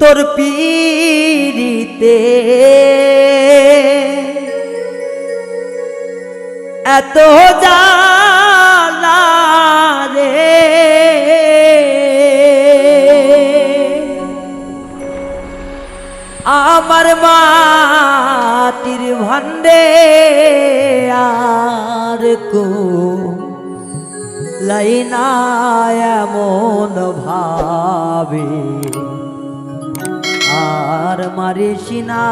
তোর পীড়িতে। এত জালা আমার মাটির ভান্ডে আর কো লাইনা এমন ভাবে। আর মারিস না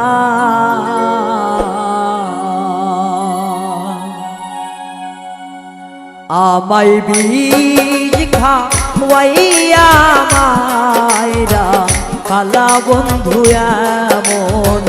আমায় বীজ খাওয়াইয়া মায়রা কালা বন্ধু এমন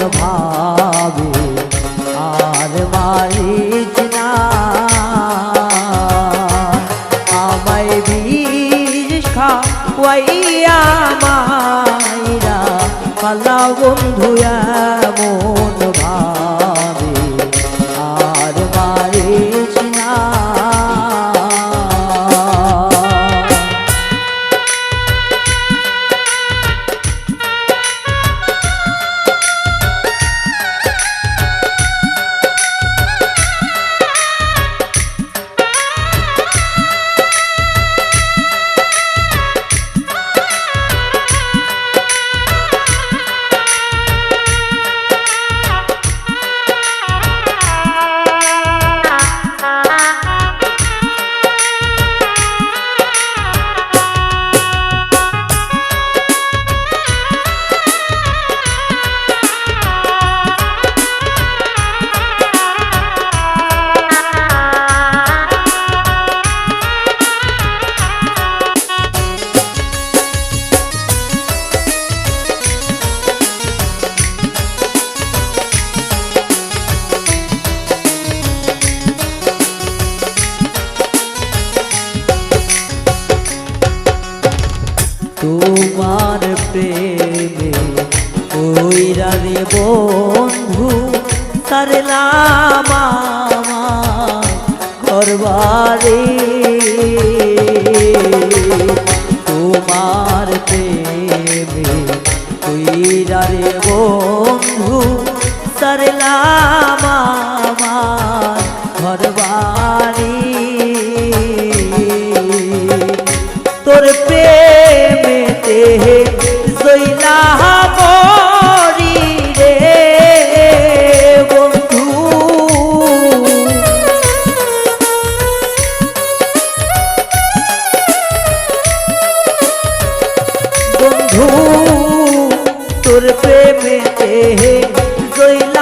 hari বন্ধু তোর প্রেমেতে জইলা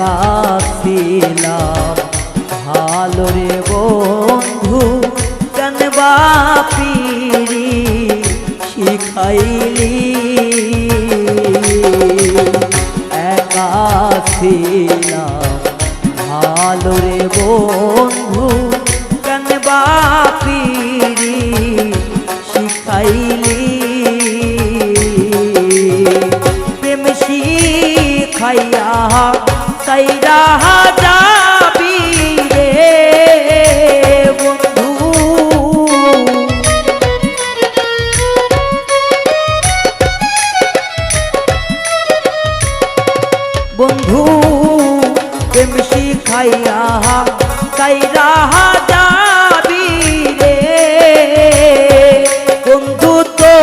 একা ছিলাম ভালো রে বন্ধু কেন বাপিরি শিখাইলি। একা ছিলাম। ভালো রে বন্ধু কেন বাপিরি শিখাইলি। প্রেম ছাইরা যাবি রে বন্ধু। বন্ধু প্রেম শিখাইয়া কাইরা যাবি রে। বন্ধু তো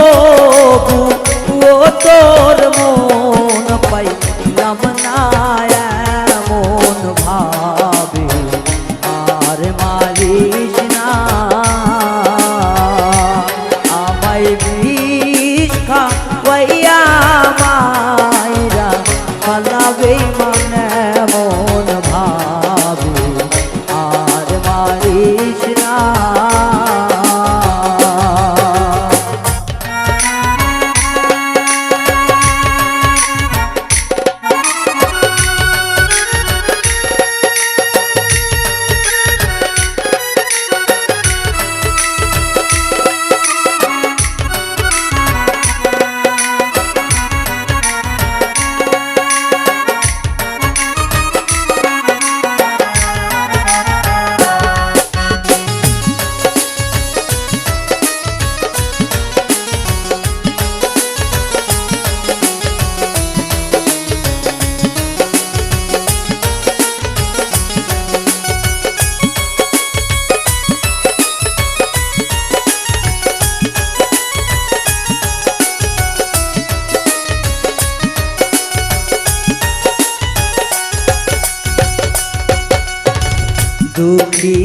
দুঃখী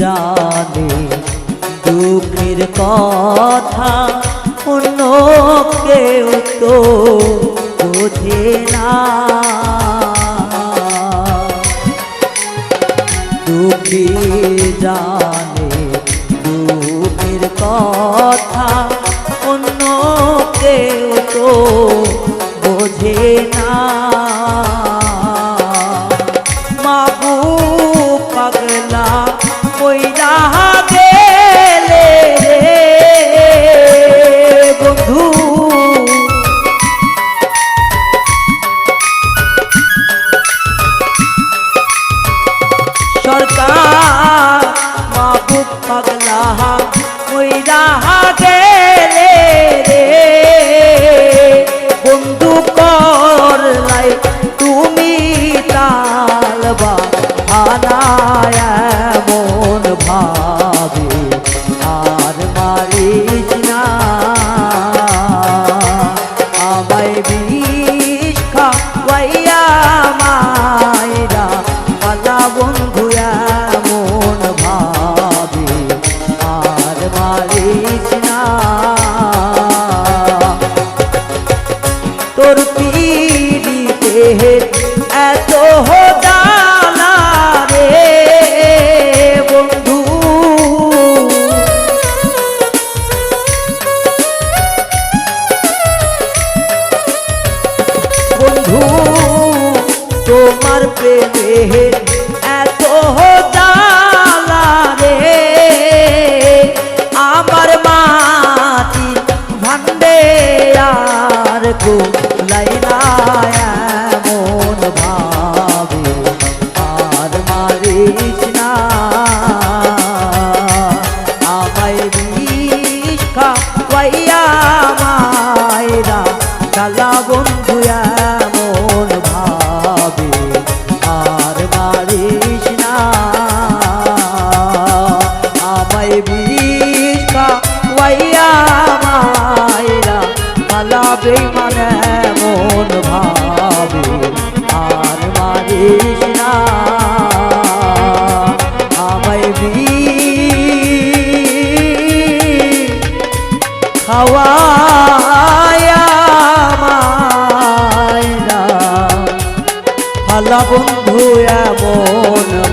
জানে দুঃখের কথা অন্য কেউ তো মাহবুব পাগলা মইরা গেলে রে। বন্ধু করলাই তুমি তালবা আনায় মন ভাবে আর মারি। তোর পিড়িতে এত হোদানা রে বন্ধু। বন্ধু তোমার প্রেমে Hare মায়া বন্ধু এমন